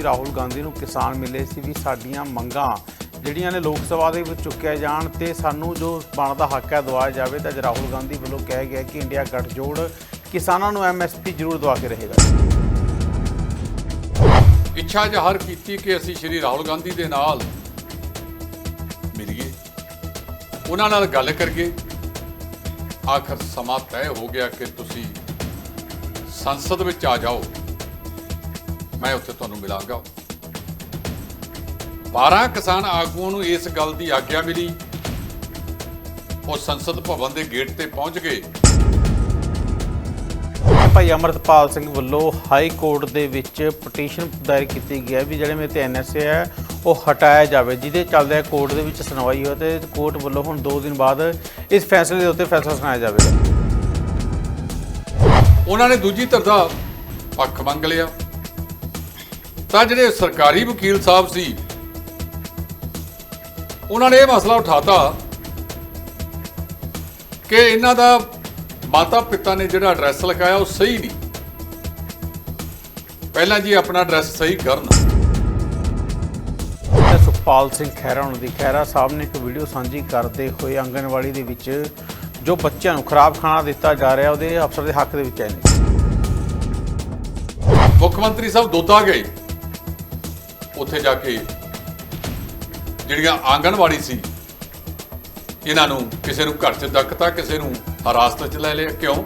ਵੀ ਰਾਹੁਲ ਗਾਂਧੀ ਨੂੰ ਕਿਸਾਨ ਮਿਲੇ ਸੀ ਵੀ ਸਾਡੀਆਂ ਮੰਗਾਂ ਜਿਹੜੀਆਂ ਨੇ ਲੋਕ ਸਭਾ ਦੇ ਵਿੱਚ ਚੁੱਕਿਆ ਜਾਣ ਤੇ ਸਾਨੂੰ ਜੋ ਬਣਦਾ ਹੱਕ ਹੈ ਦਵਾਇਆ ਜਾਵੇ ਤਾਂ ਅੱਜ ਰਾਹੁਲ ਗਾਂਧੀ ਵੱਲੋਂ ਕਿਹਾ ਗਿਆ ਕਿ ਇੰਡੀਆ ਗੱਠਜੋੜ ਕਿਸਾਨਾਂ ਨੂੰ ਐਮਐਸਪੀ ਜ਼ਰੂਰ ਦਵਾ ਕੇ ਰਹੇਗਾ। ਇੱਛਾ ਜ਼ਾਹਰ ਕੀਤੀ ਕਿ ਅਸੀਂ ਸ਼੍ਰੀ ਰਾਹੁਲ ਗਾਂਧੀ ਦੇ ਨਾਲ ਮਿਲੀਏ। ਉਹਨਾਂ ਨਾਲ ਗੱਲ ਕਰੀਏ। ਆਖਰ ਸਮਾਂ ਤੈਅ ਹੋ ਗਿਆ ਕਿ ਤੁਸੀਂ ਸੰਸਦ ਵਿੱਚ ਆ ਜਾਓ। ਮੈਂ ਉੱਥੇ ਤੁਹਾਨੂੰ ਮਿਲਾਂਗਾ। 12 ਕਿਸਾਨ ਆਗੂਆਂ ਨੂੰ ਇਸ ਗੱਲ ਦੀ ਆਗਿਆ ਮਿਲੀ। ਉਹ ਸੰਸਦ ਭਵਨ ਦੇ ਗੇਟ ਤੇ ਪਹੁੰਚ ਗਏ। ਭਾਈ ਅਮਰਤਪਾਲ ਸਿੰਘ ਵੱਲੋਂ ਹਾਈ ਕੋਰਟ ਦੇ ਵਿੱਚ ਪਟੀਸ਼ਨ ਦਾਇਰ ਕੀਤੀ ਗਈ ਹੈ ਵੀ ਜਿਹੜੇ ਮੇਰੇ ਤੇ ਐਨਐਸਏ ਹੈ ਉਹ ਹਟਾਇਆ ਜਾਵੇ। ਜਿਹਦੇ ਚੱਲਦੇ ਕੋਰਟ ਦੇ ਵਿੱਚ ਸੁਣਵਾਈ ਹੋਈ ਤੇ ਕੋਰਟ ਵੱਲੋਂ ਹੁਣ 2 ਦਿਨ ਬਾਅਦ ਇਸ ਫੈਸਲੇ ਦੇ ਉੱਤੇ ਫੈਸਲਾ ਸੁਣਾਇਆ ਜਾਵੇਗਾ। ਉਹਨਾਂ ਨੇ ਦੂਜੀ ਧਿਰ ਦਾ ਪੱਖ ਮੰਗ ਲਿਆ। ਤਾਂ ਜਿਹੜੇ ਸਰਕਾਰੀ ਵਕੀਲ ਸਾਹਿਬ ਸੀ ਉਹਨਾਂ ਨੇ ਇਹ ਮਸਲਾ ਉਠਾਤਾ ਕਿ ਇਹਨਾਂ ਦਾ ਮਾਤਾ ਪਿਤਾ ਨੇ ਜਿਹੜਾ ਐਡਰੈਸ ਲਿਖਾਇਆ ਉਹ ਸਹੀ ਨਹੀਂ। ਪਹਿਲਾਂ ਜੀ ਆਪਣਾ ਐਡਰੈਸ ਸਹੀ ਕਰਨ। ਸੁਖਪਾਲ ਸਿੰਘ ਖਹਿਰਾ ਉਹਨਾਂ ਦੀ ਖਹਿਰਾ ਸਾਹਿਬ ਨੇ ਇੱਕ ਵੀਡੀਓ ਸਾਂਝੀ ਕਰਦੇ ਹੋਏ ਆਂਗਣਵਾੜੀ ਦੇ ਵਿੱਚ ਜੋ ਬੱਚਿਆਂ ਨੂੰ ਖਰਾਬ ਖਾਣਾ ਦਿੱਤਾ ਜਾ ਰਿਹਾ ਉਹਦੇ ਅਫਸਰ ਦੇ ਹੱਕ ਦੇ ਵਿੱਚ ਆਏ ਨੇ। ਮੁੱਖ ਮੰਤਰੀ ਸਾਹਿਬ ਦੋਦਾ ਗਏ। ਉੱਥੇ ਜਾ ਕੇ ਜਿਹੜੀਆਂ ਆਂਗਣਵਾੜੀ ਸੀ, ਇਹਨਾਂ ਨੂੰ ਕਿਸੇ ਨੂੰ ਘਰ 'ਚ ਦੱਕਤਾ ਕਿਸੇ ਨੂੰ ਹਰਾਸਤ 'ਚ ਲੈ ਲਿਆ। ਕਿਉਂ?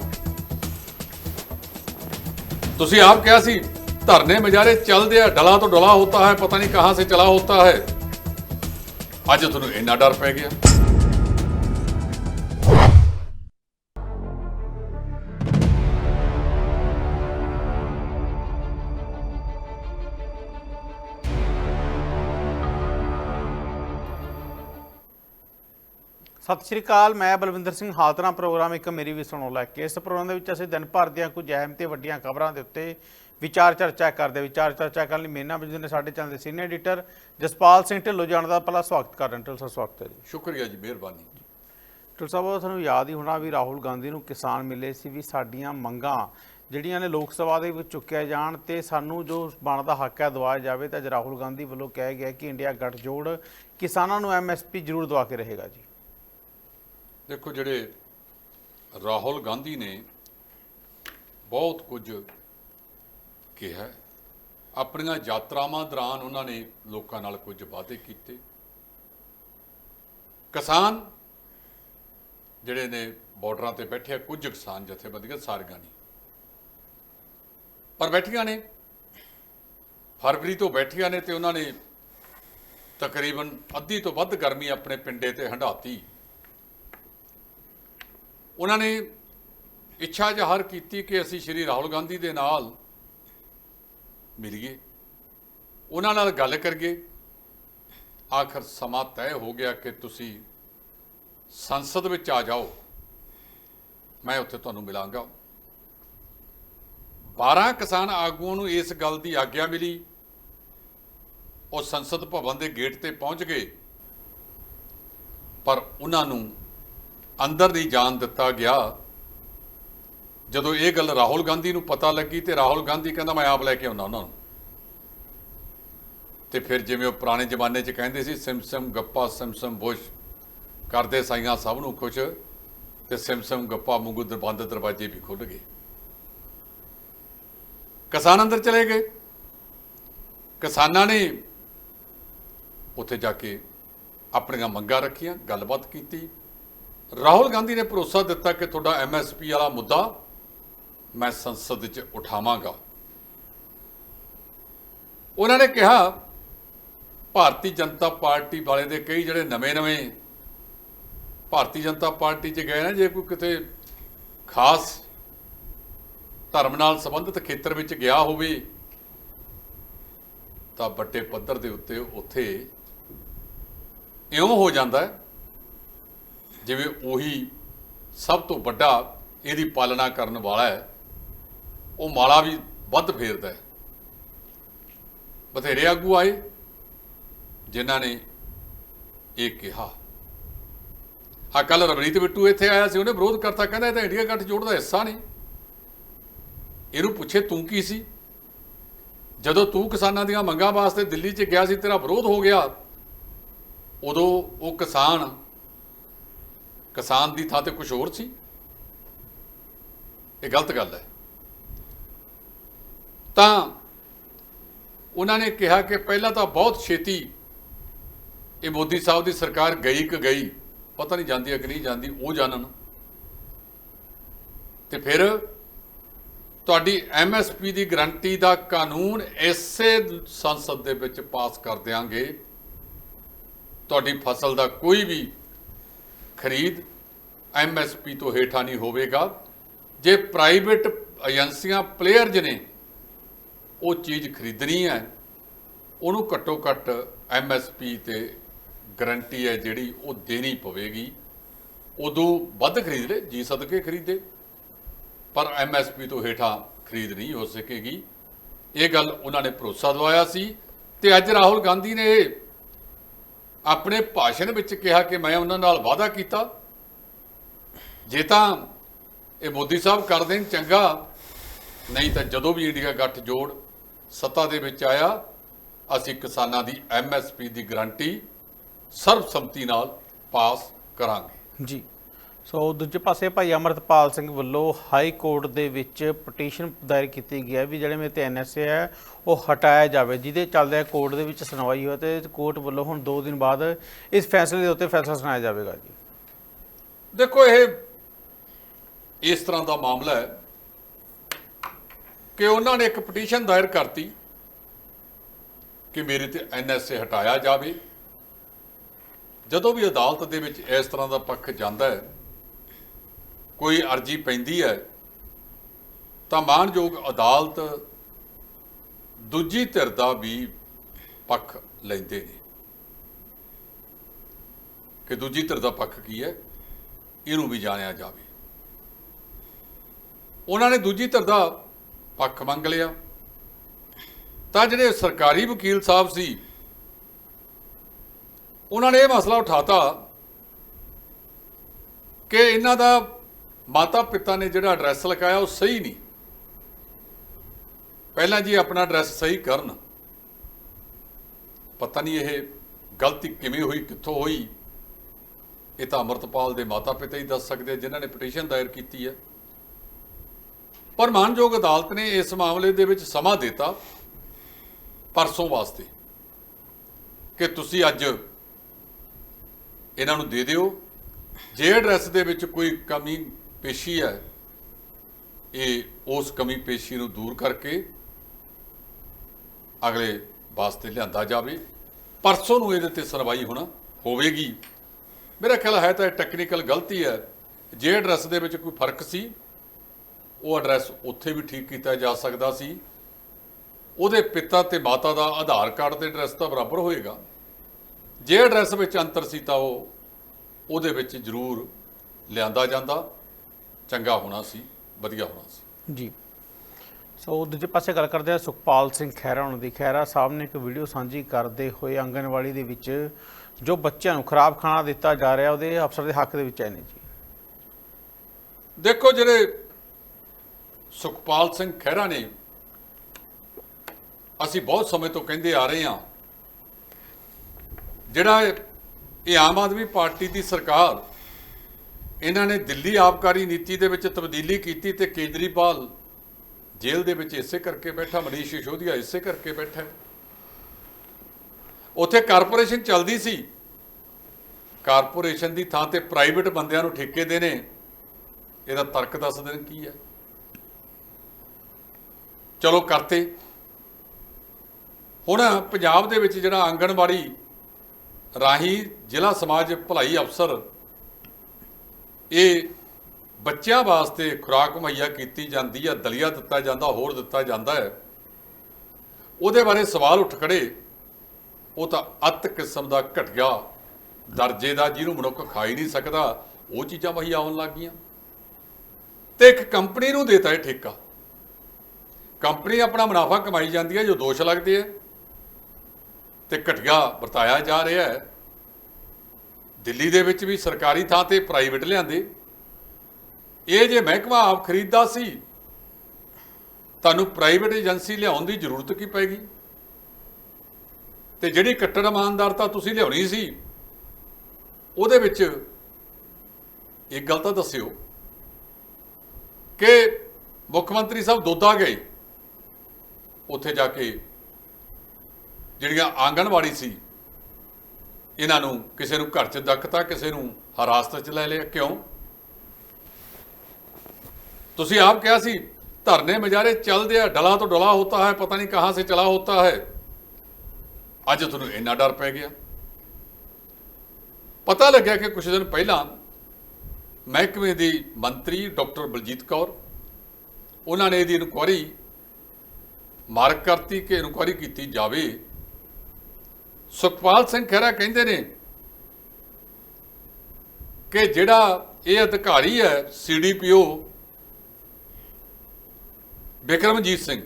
ਤੁਸੀਂ ਆਪ ਕਿਹਾ ਸੀ, ਧਰਨੇ ਮਜਾਰੇ ਚੱਲਦੇ ਆ, ਡਲਾ ਤੋਂ ਡਲਾ ਹੋਤਾ ਹੈ, ਪਤਾ ਨਹੀਂ ਕਹਾਂ ਸੇ ਚਲਾ ਹੋਤਾ ਹੈ। ਅੱਜ ਤੁਹਾਨੂੰ ਇੰਨਾ ਡਰ ਪੈ ਗਿਆ। ਸਤਿ ਸ਼੍ਰੀ ਅਕਾਲ ਮੈਂ ਬਲਵਿੰਦਰ ਸਿੰਘ ਹਾਲਤਨਾ ਪ੍ਰੋਗਰਾਮ ਇੱਕ ਮੇਰੀ ਵੀ ਸੁਣੋ ਲੈ ਕੇ। ਇਸ ਪ੍ਰੋਗਰਾਮ ਦੇ ਵਿੱਚ ਅਸੀਂ ਦਿਨ ਭਰ ਦੀਆਂ ਕੁਝ ਅਹਿਮ ਤੇ ਵੱਡੀਆਂ ਖਬਰਾਂ ਦੇ ਉੱਤੇ ਵਿਚਾਰ ਚਰਚਾ ਕਰਦੇ ਵਿਚਾਰ ਚਰਚਾ ਕਰਨ ਲਈ ਮੇਰੇ ਨਾਲ ਮੌਜੂਦ ਨੇ ਸਾਡੇ ਚੈਨਲ ਦੇ ਸੀਨੀਅਰ ਐਡੀਟਰ ਜਸਪਾਲ ਸਿੰਘ ਢਿੱਲੋਂ ਜਾਣ ਦਾ ਪਹਿਲਾ ਸਵਾਗਤ ਕਰ ਰਹੇ ਹਾਂ ਸਾਹਿਬ ਸਵਾਗਤ ਹੈ ਜੀ। ਸ਼ੁਕਰੀਆ ਜੀ ਮਿਹਰਬਾਨੀ ਢਿੱਲੋਂ ਸਾਹਿਬ ਤੁਹਾਨੂੰ ਯਾਦ ਹੀ ਹੋਣਾ ਵੀ ਰਾਹੁਲ ਗਾਂਧੀ ਨੂੰ ਕਿਸਾਨ ਮਿਲੇ ਸੀ ਵੀ ਸਾਡੀਆਂ ਮੰਗਾਂ ਜਿਹੜੀਆਂ ਨੇ ਲੋਕ ਸਭਾ ਦੇ ਵਿੱਚ ਚੁੱਕਿਆ ਜਾਣ ਤੇ ਸਾਨੂੰ ਜੋ ਬਣਦਾ ਹੱਕ ਹੈ ਦਵਾਇਆ ਜਾਵੇ ਤਾਂ ਅੱਜ ਰਾਹੁਲ ਗਾਂਧੀ ਵੱਲੋਂ ਕਿਹਾ ਗਿਆ ਕਿ ਇੰਡੀਆ ਗੱਠਜੋੜ ਕਿਸਾਨਾਂ ਨੂੰ ਐਮਐਸਪੀ ਜ਼ਰੂਰ ਦਵਾ ਕੇ ਰਹੇਗਾ ਜੀ। ਦੇਖੋ ਜਿਹੜੇ ਰਾਹੁਲ ਗਾਂਧੀ ਨੇ ਬਹੁਤ ਕੁਝ ਕਿਹਾ। ਆਪਣੀਆਂ ਯਾਤਰਾਵਾਂ ਦੌਰਾਨ ਉਹਨਾਂ ਨੇ ਲੋਕਾਂ ਨਾਲ ਕੁਝ ਵਾਅਦੇ ਕੀਤੇ। ਕਿਸਾਨ ਜਿਹੜੇ ਨੇ ਬਾਰਡਰਾਂ ਤੇ ਬੈਠੇ ਆ, ਕੁਝ ਕਿਸਾਨ ਜਥੇਬੰਦੀਆਂ ਸਾਰੀਆਂ ਨਹੀਂ ਪਰ ਬੈਠੀਆਂ ਨੇ। ਫਰਵਰੀ ਤੋਂ ਬੈਠੀਆਂ ਨੇ ਤੇ ਉਹਨਾਂ ਨੇ ਤਕਰੀਬਨ ਅੱਧੀ ਤੋਂ ਵੱਧ ਗਰਮੀ ਆਪਣੇ ਪਿੰਡੇ ਤੇ ਹੰਡਾਤੀ ਉਹਨਾਂ ਨੇ ਇੱਛਾ ਜ਼ਾਹਰ ਕੀਤੀ ਕਿ ਅਸੀਂ ਸ਼੍ਰੀ ਰਾਹੁਲ ਗਾਂਧੀ ਦੇ ਨਾਲ ਮਿਲੀਏ। ਉਹਨਾਂ ਨਾਲ ਗੱਲ ਕਰੀਏ। ਆਖਰ ਸਮਾਂ ਤੈਅ ਹੋ ਗਿਆ ਕਿ ਤੁਸੀਂ ਸੰਸਦ ਵਿੱਚ ਆ ਜਾਓ। ਮੈਂ ਉੱਥੇ ਤੁਹਾਨੂੰ ਮਿਲਾਂਗਾ। 12 ਕਿਸਾਨ ਆਗੂਆਂ ਨੂੰ ਇਸ ਗੱਲ ਦੀ ਆਗਿਆ ਮਿਲੀ। ਉਹ ਸੰਸਦ ਭਵਨ ਦੇ ਗੇਟ ਤੇ ਪਹੁੰਚ ਗਏ। ਪਰ ਉਹਨਾਂ ਨੂੰ ਅੰਦਰ ਨਹੀਂ ਜਾਣ ਦਿੱਤਾ ਗਿਆ। ਜਦੋਂ ਇਹ ਗੱਲ ਰਾਹੁਲ ਗਾਂਧੀ ਨੂੰ ਪਤਾ ਲੱਗੀ ਤੇ ਰਾਹੁਲ ਗਾਂਧੀ ਕਹਿੰਦਾ, ਮੈਂ ਆਪ ਲੈ ਕੇ ਆਉਣਾ ਉਹਨਾਂ ਨੂੰ। ਤੇ ਫਿਰ ਜਿਵੇਂ ਉਹ ਪੁਰਾਣੇ ਜ਼ਮਾਨੇ 'ਚ ਕਹਿੰਦੇ ਸੀ, ਸਿਮਸਮ, ਗੱਪਾ, ਸਿਮਸਮ, ਬੁਸ਼। ਕਰਦੇ ਸਾਈਆਂ ਸਭ ਨੂੰ ਖੁਸ਼ ਤੇ ਸਿਮਸਮ, ਗੱਪਾ ਵਾਂਗੂ ਦਰਬੰਦ ਦਰਵਾਜ਼ੇ ਵੀ ਖੁੱਲ ਗਏ। ਕਿਸਾਨ ਅੰਦਰ ਚਲੇ ਗਏ। ਕਿਸਾਨਾਂ ਨੇ ਉੱਥੇ ਜਾ ਕੇ ਆਪਣੀਆਂ ਮੰਗਾਂ ਰੱਖੀਆਂ, ਗੱਲਬਾਤ ਕੀਤੀ। ਰਾਹੁਲ ਗਾਂਧੀ ਨੇ ਭਰੋਸਾ ਦਿੱਤਾ ਕਿ ਤੁਹਾਡਾ ਐਮਐਸਪੀ ਵਾਲਾ ਮੁੱਦਾ ਮੈਂ ਸੰਸਦ ਵਿੱਚ ਉਠਾਵਾਂਗਾ। ਉਹਨਾਂ ਨੇ ਕਿਹਾ, ਭਾਰਤੀ ਜਨਤਾ ਪਾਰਟੀ ਵਾਲੇ ਦੇ ਕਈ ਜਿਹੜੇ ਨਵੇਂ-ਨਵੇਂ ਭਾਰਤੀ ਜਨਤਾ ਪਾਰਟੀ 'ਚ ਗਏ ਨੇ, ਜੇ ਕੋਈ ਕਿਤੇ ਖਾਸ ਧਰਮ ਨਾਲ ਸੰਬੰਧਿਤ ਖੇਤਰ ਵਿੱਚ ਗਿਆ ਹੋਵੇ, ਤਾਂ ਵੱਡੇ ਪੱਧਰ ਦੇ ਉੱਤੇ ਉੱਥੇ ਇਉਂ ਹੋ ਜਾਂਦਾ ਹੈ ਜਿਵੇਂ ਉਹੀ ਸਭ ਤੋਂ ਵੱਡਾ ਇਹਦੀ ਪਾਲਣਾ ਕਰਨ ਵਾਲਾ ਹੈ, ਉਹ ਮਾਲਾ ਵੀ ਵੱਧ ਫੇਰਦਾ ਹੈ। ਬਥੇਰੇ ਆਗੂ ਆਏ, ਜਿਨ੍ਹਾਂ ਨੇ ਇਹ ਕਿਹਾ। ਆ ਕੱਲ ਰਵਨੀਤ ਬਿੱਟੂ ਇੱਥੇ ਆਇਆ ਸੀ, ਉਹਨੇ ਵਿਰੋਧ ਕਰਤਾ, ਕਹਿੰਦਾ ਇਹ ਤਾਂ ਇੰਡੀਆ ਗੱਠ ਜੋੜ ਦਾ ਹਿੱਸਾ ਨਹੀਂ। ਇਹਨੂੰ ਪੁੱਛੇ, ਤੂੰ ਕੀ ਸੀ? ਜਦੋਂ ਤੂੰ ਕਿਸਾਨਾਂ ਦੀਆਂ ਮੰਗਾਂ ਵਾਸਤੇ ਦਿੱਲੀ 'ਚ ਗਿਆ ਸੀ, ਤੇਰਾ ਵਿਰੋਧ ਹੋ ਗਿਆ। ਉਦੋਂ ਉਹ ਕਿਸਾਨ ਕਿਸਾਨ ਦੀ ਥਾਂ ਤੇ ਕੁਝ ਹੋਰ ਸੀ? ਇਹ ਗਲਤ ਗੱਲ ਹੈ। ਤਾਂ ਉਹਨਾਂ ਨੇ ਕਿਹਾ ਕਿ ਪਹਿਲਾਂ ਤਾਂ ਬਹੁਤ ਛੇਤੀ ਇਹ ਮੋਦੀ ਸਾਹਿਬ ਦੀ ਸਰਕਾਰ ਗਈ ਕਿ ਗਈ, ਪਤਾ ਨਹੀਂ ਜਾਂਦੀ ਕਿ ਨਹੀਂ ਜਾਂਦੀ, ਉਹ ਜਾਣਨ। ਤੇ ਫਿਰ ਤੁਹਾਡੀ ਐਮਐਸਪੀ ਦੀ ਗਰੰਟੀ ਦਾ ਕਾਨੂੰਨ ਇਸੇ ਸੰਸਦ ਦੇ ਵਿੱਚ ਪਾਸ ਕਰ ਦਿਆਂਗੇ। ਤੁਹਾਡੀ ਫਸਲ ਦਾ ਕੋਈ ਵੀ ਖਰੀਦ ਐਮਐਸਪੀ ਤੋਂ ਹੇਠਾਂ ਨਹੀਂ ਹੋਵੇਗਾ। ਜੇ ਪ੍ਰਾਈਵੇਟ ਏਜੰਸੀਆਂ, ਪਲੇਅਰਜ਼ ਨੇ ਉਹ ਚੀਜ਼ ਖਰੀਦਣੀ ਹੈ, ਉਹਨੂੰ ਘੱਟੋ ਘੱਟ ਐਮਐਸਪੀ ਤੇ ਗਰੰਟੀ ਹੈ ਜਿਹੜੀ ਉਹ ਦੇਣੀ ਪਵੇਗੀ। ਉਦੋਂ ਵੱਧ ਖਰੀਦ ਲੈ, ਜੀ ਸਦਕੇ ਖਰੀਦੇ। ਪਰ ਐਮਐਸਪੀ ਤੋਂ ਹੇਠਾਂ ਖਰੀਦ ਨਹੀਂ ਹੋ ਸਕੇਗੀ। ਇਹ ਗੱਲ ਉਹਨਾਂ ਨੇ ਭਰੋਸਾ ਦਵਾਇਆ ਸੀ। ਤੇ ਅੱਜ ਰਾਹੁਲ ਗਾਂਧੀ ਨੇ ਆਪਣੇ ਭਾਸ਼ਣ ਵਿੱਚ ਕਿਹਾ ਕਿ ਮੈਂ ਉਹਨਾਂ ਨਾਲ ਵਾਅਦਾ ਕੀਤਾ। ਜੇ ਤਾਂ ਇਹ ਮੋਦੀ ਸਾਹਿਬ ਕਰ ਦੇਣ, ਚੰਗਾ। ਨਹੀਂ ਤਾਂ ਜਦੋਂ ਵੀ ਇੰਡੀਆ ਗੱਠ ਜੋੜ, ਸੱਤਾ ਦੇ ਵਿੱਚ ਆਇਆ, ਅਸੀਂ ਕਿਸਾਨਾਂ ਦੀ ਐਮਐਸਪੀ ਦੀ ਗਾਰੰਟੀ ਸਰਬਸੰਮਤੀ ਨਾਲ ਪਾਸ ਕਰਾਂਗੇ। ਜੀ। ਸੋ ਦੂਜੇ ਪਾਸੇ ਭਾਈ ਅਮਰਤਪਾਲ ਸਿੰਘ ਵੱਲੋਂ ਹਾਈ ਕੋਰਟ ਦੇ ਵਿੱਚ ਪਟੀਸ਼ਨ ਦਾਇਰ ਕੀਤੀ ਗਈ ਹੈ ਵੀ ਜਿਹੜੇ ਮੇਰੇ ਤੇ ਐਨਐਸਏ ਹੈ, ਉਹ ਹਟਾਇਆ ਜਾਵੇ। ਜਿਹਦੇ ਚੱਲਦੇ ਕੋਰਟ ਦੇ ਵਿੱਚ ਸੁਣਵਾਈ ਹੋਈ ਤੇ ਕੋਰਟ ਵੱਲੋਂ ਹੁਣ 2 ਦਿਨ ਬਾਅਦ ਇਸ ਫੈਸਲੇ ਦੇ ਉੱਤੇ ਫੈਸਲਾ ਸੁਣਾਇਆ ਜਾਵੇਗਾ ਜੀ। ਦੇਖੋ, ਇਹ ਇਸ ਤਰ੍ਹਾਂ ਦਾ ਮਾਮਲਾ ਹੈ ਕਿ ਉਹਨਾਂ ਨੇ ਇੱਕ ਪਟੀਸ਼ਨ ਦਾਇਰ ਕਰਤੀ ਕਿ ਮੇਰੇ ਤੇ ਐਨਐਸਏ ਹਟਾਇਆ ਜਾਵੇ। ਜਦੋਂ ਵੀ ਅਦਾਲਤ ਦੇ ਵਿੱਚ ਇਸ ਤਰ੍ਹਾਂ ਦਾ ਪੱਖ ਜਾਂਦਾ ਹੈ ਕੋਈ ਅਰਜੀ ਪੈਂਦੀ ਹੈ, ਤਾਂ ਮਾਨਯੋਗ ਅਦਾਲਤ ਦੂਜੀ ਧਿਰ ਦਾ ਵੀ ਪੱਖ ਲੈਂਦੇ ਨੇ। ਕਿ ਦੂਜੀ ਧਿਰ ਦਾ ਪੱਖ ਕੀ ਹੈ, ਇਹਨੂੰ ਵੀ ਜਾਣਿਆ ਜਾਵੇ। ਉਹਨਾਂ ਨੇ ਦੂਜੀ ਧਿਰ ਦਾ ਪੱਖ ਮੰਗ ਲਿਆ। ਤਾਂ ਜਿਹੜੇ ਸਰਕਾਰੀ ਵਕੀਲ ਸਾਹਿਬ ਸੀ, ਉਹਨਾਂ ਨੇ ਇਹ ਮਸਲਾ ਉਠਾਤਾ ਕਿ ਇਹਨਾਂ ਦਾ ਮਾਤਾ ਪਿਤਾ ਨੇ ਜਿਹੜਾ ਐਡਰੈਸ ਲਗਾਇਆ ਉਹ ਸਹੀ ਨਹੀਂ। ਪਹਿਲਾਂ ਜੀ ਆਪਣਾ ਐਡਰੈਸ ਸਹੀ ਕਰਨ। ਪਤਾ ਨਹੀਂ ਇਹ ਗਲਤੀ ਕਿਵੇਂ ਹੋਈ, ਕਿੱਥੋਂ ਹੋਈ। ਇਹ ਤਾਂ ਅਮਰਤਪਾਲ ਦੇ ਮਾਤਾ ਪਿਤਾ ਹੀ ਦੱਸ ਸਕਦੇ ਆ, ਜਿਨ੍ਹਾਂ ਨੇ ਪਟੀਸ਼ਨ ਦਾਇਰ ਕੀਤੀ ਹੈ। ਪਰ ਮਾਨਯੋਗ ਅਦਾਲਤ ਨੇ ਇਸ ਮਾਮਲੇ ਦੇ ਵਿੱਚ ਸਮਾਂ ਦਿੱਤਾ ਪਰਸੋਂ ਵਾਸਤੇ ਕਿ ਤੁਸੀਂ ਅੱਜ ਇਹਨਾਂ ਨੂੰ ਦੇ ਦਿਓ। ਜੇ ਐਡਰੈਸ ਦੇ ਵਿੱਚ ਕੋਈ ਕਮੀ ਪੇਸ਼ੀ ਹੈ। ਇਹ ਉਸ ਕਮੀ ਪੇਸ਼ੀ ਨੂੰ ਦੂਰ ਕਰਕੇ ਅਗਲੇ ਵਾਸਤੇ ਲਿਆਂਦਾ ਜਾਵੇ। ਪਰਸੋਂ ਨੂੰ ਇਹਦੇ ਤੇ ਸੁਣਵਾਈ ਹੋਣਾ ਹੋਵੇਗੀ। ਮੇਰਾ ਖਿਆਲ ਹੈ ਤਾਂ ਇਹ ਟੈਕਨੀਕਲ ਗਲਤੀ ਹੈ। ਜੇ ਐਡਰੈਸ ਦੇ ਵਿੱਚ ਕੋਈ ਫ਼ਰਕ ਸੀ, ਉਹ ਐਡਰੈਸ ਉੱਥੇ ਵੀ ਠੀਕ ਕੀਤਾ ਜਾ ਸਕਦਾ ਸੀ। ਉਹਦੇ ਪਿਤਾ ਤੇ ਮਾਤਾ ਦਾ ਆਧਾਰ ਕਾਰਡ ਤੇ ਐਡਰੈਸ ਤਾਂ ਬਰਾਬਰ ਹੋਏਗਾ। ਜੇ ਐਡਰੈਸ ਵਿੱਚ ਅੰਤਰ ਸੀ ਤਾਂ ਉਹ ਉਹਦੇ ਵਿੱਚ ਜ਼ਰੂਰ ਲਿਆਂਦਾ ਜਾਂਦਾ। ਚੰਗਾ ਹੋਣਾ ਸੀ ਵਧੀਆ ਹੋਣਾ ਸੀ। ਜੀ। ਸੋ ਦੂਜੇ ਪਾਸੇ ਗੱਲ ਕਰਦੇ ਹਾਂ ਸੁਖਪਾਲ ਸਿੰਘ ਖਹਿਰਾ ਉਹਨਾਂ ਦੀ। ਖਹਿਰਾ ਸਾਹਿਬ ਨੇ ਇੱਕ ਵੀਡੀਓ ਸਾਂਝੀ ਕਰਦੇ ਹੋਏ ਆਂਗਨਵਾੜੀ ਦੇ ਵਿੱਚ ਜੋ ਬੱਚਿਆਂ ਨੂੰ ਖਰਾਬ ਖਾਣਾ ਦਿੱਤਾ ਜਾ ਰਿਹਾ ਉਹਦੇ ਅਫਸਰ ਦੇ ਹੱਕ ਦੇ ਵਿੱਚ ਆਏ ਨੇ ਜੀ। ਦੇਖੋ ਜਿਹੜੇ ਸੁਖਪਾਲ ਸਿੰਘ ਖਹਿਰਾ ਨੇ ਅਸੀਂ ਬਹੁਤ ਸਮੇਂ ਤੋਂ ਕਹਿੰਦੇ ਆ ਰਹੇ ਹਾਂ ਜਿਹੜਾ ਇਹ ਆਮ ਆਦਮੀ ਪਾਰਟੀ ਦੀ ਸਰਕਾਰ ਇਹਨਾਂ ਨੇ ਦਿੱਲੀ ਆਬਕਾਰੀ ਨੀਤੀ ਦੇ ਵਿੱਚ ਤਬਦੀਲੀ ਕੀਤੀ ਤੇ ਕੇਜਰੀਵਾਲ ਜੇਲ੍ਹ ਦੇ ਵਿੱਚ ਇਸੇ ਕਰਕੇ ਬੈਠਾ, ਮਨੀਸ਼ ਸਿਸੋਦੀਆ ਇਸੇ ਕਰਕੇ ਬੈਠਾ ਉੱਥੇ ਕਾਰਪੋਰੇਸ਼ਨ ਚੱਲਦੀ ਸੀ। ਕਾਰਪੋਰੇਸ਼ਨ ਦੀ ਥਾਂ ਤੇ ਪ੍ਰਾਈਵੇਟ ਬੰਦਿਆਂ ਨੂੰ ਠੇਕੇ ਦੇਣੇ, ਇਹਦਾ ਤਰਕ ਦੱਸ ਦੇਣ ਕੀ ਹੈ। ਚਲੋ ਕਰਤੇ। ਹੁਣ ਪੰਜਾਬ ਦੇ ਵਿੱਚ ਜਿਹੜਾ ਆਂਗਣਵਾੜੀ ਰਾਹੀਂ ਜ਼ਿਲ੍ਹਾ ਸਮਾਜ ਭਲਾਈ ਅਫਸਰ ਇਹ ਬੱਚਿਆਂ ਵਾਸਤੇ ਖੁਰਾਕ ਮੁਹੱਈਆ ਕੀਤੀ ਜਾਂਦੀ ਹੈ ਦਲੀਆ ਦਿੱਤਾ ਜਾਂਦਾ, ਹੋਰ ਦਿੱਤਾ ਜਾਂਦਾ ਹੈ। ਉਹਦੇ ਬਾਰੇ ਸਵਾਲ ਉੱਠ ਖੜੇ। ਉਹ ਤਾਂ ਅਤ ਕਿਸਮ ਦਾ ਘਟਿਆ ਦਰਜੇ ਦਾ ਜਿਹਨੂੰ ਮਨੁੱਖ ਖਾ ਹੀ ਨਹੀਂ ਸਕਦਾ, ਉਹ ਚੀਜ਼ਾਂ ਵਹੀ ਆਉਣ ਲੱਗ ਗਈਆਂ। ਤੇ ਇੱਕ ਕੰਪਨੀ ਨੂੰ ਦੇਤਾ ਹੈ ਠੇਕਾ। ਕੰਪਨੀ ਆਪਣਾ ਮੁਨਾਫਾ ਕਮਾਈ ਜਾਂਦੀ ਹੈ, ਜੋ ਦੋਸ਼ ਲੱਗਦੇ ਆ ਤੇ ਘਟਿਆ ਵਰਤਾਇਆ ਜਾ ਰਿਹਾ ਹੈ। ਦਿੱਲੀ ਦੇ ਵਿੱਚ ਵੀ ਸਰਕਾਰੀ ਥਾਂ ਤੇ ਪ੍ਰਾਈਵੇਟ ਲਿਆਂਦੇ। ਇਹ ਜੇ ਮਹਿਕਮਾ ਆਪ ਖਰੀਦਦਾ ਸੀ, ਤੁਹਾਨੂੰ ਪ੍ਰਾਈਵੇਟ ਏਜੰਸੀ ਲਿਆਉਣ ਦੀ ਜ਼ਰੂਰਤ ਕੀ ਪੈਗੀ? ਤੇ ਜਿਹੜੀ ਕੱਟੜ ਇਮਾਨਦਾਰਤਾ ਤੁਸੀਂ ਲਿਆਉਣੀ ਸੀ, ਉਹਦੇ ਵਿੱਚ ਇੱਕ ਗੱਲ ਤਾਂ ਦੱਸਿਓ ਕਿ ਮੁੱਖ ਮੰਤਰੀ ਸਾਹਿਬ ਦੋਦਾ ਗਏ। ਉੱਥੇ ਜਾ ਕੇ ਜਿਹੜੀਆਂ ਆਂਗਣਵਾੜੀ ਸੀ ਇਹਨਾਂ ਨੂੰ ਕਿਸੇ ਨੂੰ ਘਰ 'ਚ ਦੱਕਤਾ ਕਿਸੇ ਨੂੰ ਹਰਾਸਤ 'ਚ ਲੈ ਲਿਆ, ਕਿਉਂ? ਤੁਸੀਂ ਆਪ ਕਿਹਾ ਸੀ, ਧਰਨੇ ਮਜਾਰੇ ਚੱਲਦੇ ਆ, ਡਲਾ ਤੋਂ ਡਲਾ ਹੋਤਾ ਹੈ, ਪਤਾ ਨਹੀਂ ਕਹਾਂ ਸੇ ਚਲਾ ਹੋਤਾ ਹੈ। ਅੱਜ ਤੁਹਾਨੂੰ ਇੰਨਾ ਡਰ ਪੈ ਗਿਆ। ਪਤਾ ਲੱਗਿਆ ਕਿ ਕੁਝ ਦਿਨ ਪਹਿਲਾਂ ਮਹਿਕਮੇ ਦੀ ਮੰਤਰੀ ਡਾਕਟਰ ਬਲਜੀਤ ਕੌਰ, ਉਹਨਾਂ ਨੇ ਇਹਦੀ ਇਨਕੁਆਰੀ ਮਾਰਕ ਕਰਤੀ ਕਿ ਇਨਕੁਆਰੀ ਕੀਤੀ ਜਾਵੇ। ਸੁਖਪਾਲ ਸਿੰਘ ਖਹਿਰਾ ਕਹਿੰਦੇ ਨੇ ਕਿ ਜਿਹੜਾ ਇਹ ਅਧਿਕਾਰੀ ਹੈ ਸੀਡੀਪੀਓ ਬਿਕਰਮਜੀਤ ਸਿੰਘ।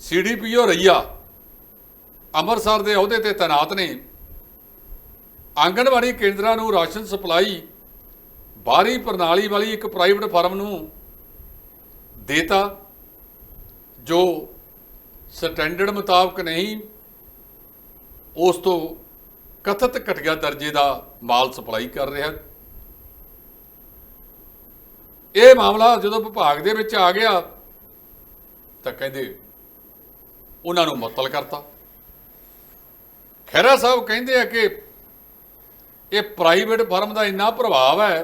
ਸੀਡੀਪੀਓ ਰਈਆ ਅੰਮ੍ਰਿਤਸਰ ਦੇ ਅਹੁਦੇ ਤੇ ਤੈਨਾਤ ਨੇ। ਆਂਗਣਵਾੜੀ ਕੇਂਦਰਾਂ ਨੂੰ ਰਾਸ਼ਨ ਸਪਲਾਈ ਬਾਹਰੀ ਪ੍ਰਣਾਲੀ ਵਾਲੀ ਇੱਕ ਪ੍ਰਾਈਵੇਟ ਫਰਮ ਨੂੰ ਦੇਤਾ, ਜੋ ਸਟੈਂਡਰਡ ਮੁਤਾਬਕ ਨਹੀਂ ਉਸ ਤੋਂ ਕਥਿਤ ਘਟੀਆ ਦਰਜੇ ਦਾ ਮਾਲ ਸਪਲਾਈ ਕਰ ਰਿਹਾ ਇਹ ਮਾਮਲਾ ਜਦੋਂ ਵਿਭਾਗ ਦੇ ਵਿੱਚ ਆ ਗਿਆ, ਤਾਂ ਕਹਿੰਦੇ ਉਹਨਾਂ ਨੂੰ ਮੁਅੱਤਲ ਕਰਤਾ। ਖਹਿਰਾ ਸਾਹਿਬ ਕਹਿੰਦੇ ਆ ਕਿ ਇਹ ਪ੍ਰਾਈਵੇਟ ਫਰਮ ਦਾ ਇੰਨਾ ਪ੍ਰਭਾਵ ਹੈ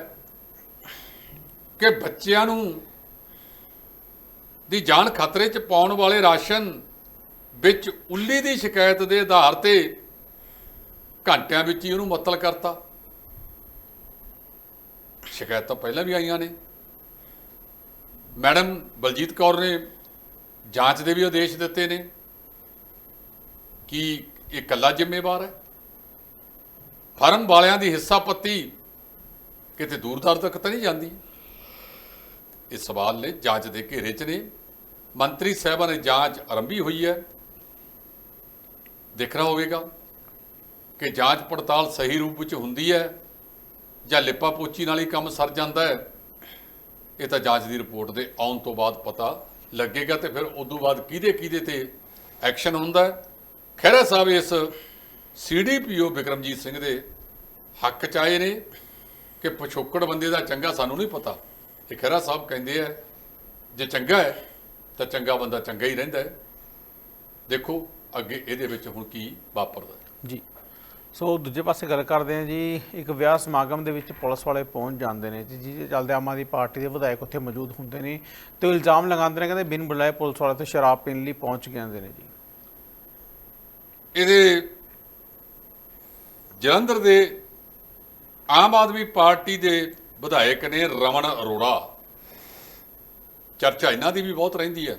ਕਿ ਬੱਚਿਆਂ ਨੂੰ ਦੀ ਜਾਨ ਖਤਰੇ 'ਚ ਪਾਉਣ ਵਾਲੇ ਰਾਸ਼ਨ ਵਿੱਚ ਉੱਲੀ ਦੀ ਸ਼ਿਕਾਇਤ ਦੇ ਆਧਾਰ ਤੇ ਘੰਟਿਆਂ ਵਿੱਚ ਹੀ ਉਹਨੂੰ ਮੁਅੱਤਲ ਕਰਤਾ। ਸ਼ਿਕਾਇਤਾਂ ਪਹਿਲਾਂ ਵੀ ਆਈਆਂ ਨੇ। ਮੈਡਮ ਬਲਜੀਤ ਕੌਰ ਨੇ ਜਾਂਚ ਦੇ ਵੀ ਆਦੇਸ਼ ਦਿੱਤੇ ਨੇ ਕਿ ਇਹ ਇਕੱਲਾ ਜ਼ਿੰਮੇਵਾਰ ਹੈ। ਫਰਮ ਵਾਲਿਆਂ ਦੀ ਹਿੱਸਾ ਪੱਤੀ ਕਿਤੇ ਦੂਰ ਦਰ ਤੱਕ ਤਾਂ ਨਹੀਂ ਜਾਂਦੀ। ਇਹ ਸਵਾਲ ਨੇ, ਜਾਂਚ ਦੇ ਘੇਰੇ 'ਚ ਨੇ। ਮੰਤਰੀ ਸਾਹਿਬਾਂ ਨੇ ਜਾਂਚ ਆਰੰਭੀ ਹੋਈ ਹੈ। ਦੇਖਣਾ ਹੋਵੇਗਾ। ਕਿ ਜਾਂਚ ਪੜਤਾਲ ਸਹੀ ਰੂਪ ਵਿੱਚ ਹੁੰਦੀ ਹੈ ਜਾਂ ਲਿਪਾ ਪੋਚੀ ਨਾਲ ਹੀ ਕੰਮ ਸਰ ਜਾਂਦਾ ਹੈ, ਇਹ ਤਾਂ ਜਾਂਚ ਦੀ ਰਿਪੋਰਟ ਦੇ ਆਉਣ ਤੋਂ ਬਾਅਦ ਪਤਾ ਲੱਗੇਗਾ ਤੇ ਫਿਰ ਉਦੋਂ ਬਾਅਦ ਕਿਹਦੇ ਕਿਹਦੇ ਤੇ ਐਕਸ਼ਨ ਹੁੰਦਾ ਹੈ। ਖਹਿਰਾ ਸਾਹਿਬ ਇਸ ਸੀਡੀਪੀਓ ਬਿਕਰਮਜੀਤ ਸਿੰਘ ਦੇ ਹੱਕ ਚ ਆਏ ਨੇ ਕਿ ਪਿਛੋਕੜ ਬੰਦੇ ਦਾ ਚੰਗਾ ਸਾਨੂੰ ਨਹੀਂ ਪਤਾ। ਇਹ ਖਹਿਰਾ ਸਾਹਿਬ ਕਹਿੰਦੇ ਆ, ਜੇ ਚੰਗਾ ਹੈ, ਤਾਂ ਚੰਗਾ ਬੰਦਾ ਚੰਗਾ ਹੀ ਰਹਿੰਦਾ ਹੈ। ਦੇਖੋ ਅੱਗੇ ਇਹਦੇ ਵਿੱਚ ਹੁਣ ਕੀ ਵਾਪਰਦਾ ਜੀ। ਸੋ ਦੂਜੇ ਪਾਸੇ ਗੱਲ ਕਰਦੇ ਹਾਂ ਜੀ, ਇੱਕ ਵਿਆਹ ਸਮਾਗਮ ਦੇ ਵਿੱਚ ਪੁਲਿਸ ਵਾਲੇ ਪਹੁੰਚ ਜਾਂਦੇ ਨੇ ਜੀ, ਜਿਹਦੇ ਚੱਲਦੇ ਆਮ ਆਦਮੀ ਪਾਰਟੀ ਦੇ ਵਿਧਾਇਕ ਉੱਥੇ ਮੌਜੂਦ ਹੁੰਦੇ ਨੇ ਤੇ ਉਹ ਇਲਜ਼ਾਮ ਲਗਾਉਂਦੇ ਨੇ, ਕਹਿੰਦੇ ਬਿਨ ਬੁਲਾਏ ਪੁਲਿਸ ਵਾਲੇ ਤੇ ਸ਼ਰਾਬ ਪੀਣ ਲਈ ਪਹੁੰਚ ਗਏ ਨੇ ਜੀ। ਇਹਦੇ ਜਲੰਧਰ ਦੇ ਆਮ ਆਦਮੀ ਪਾਰਟੀ ਦੇ ਵਿਧਾਇਕ ਨੇ ਰਮਨ ਅਰੋੜਾ। ਚਰਚਾ ਇਹਨਾਂ ਦੀ ਵੀ ਬਹੁਤ ਰਹਿੰਦੀ ਹੈ,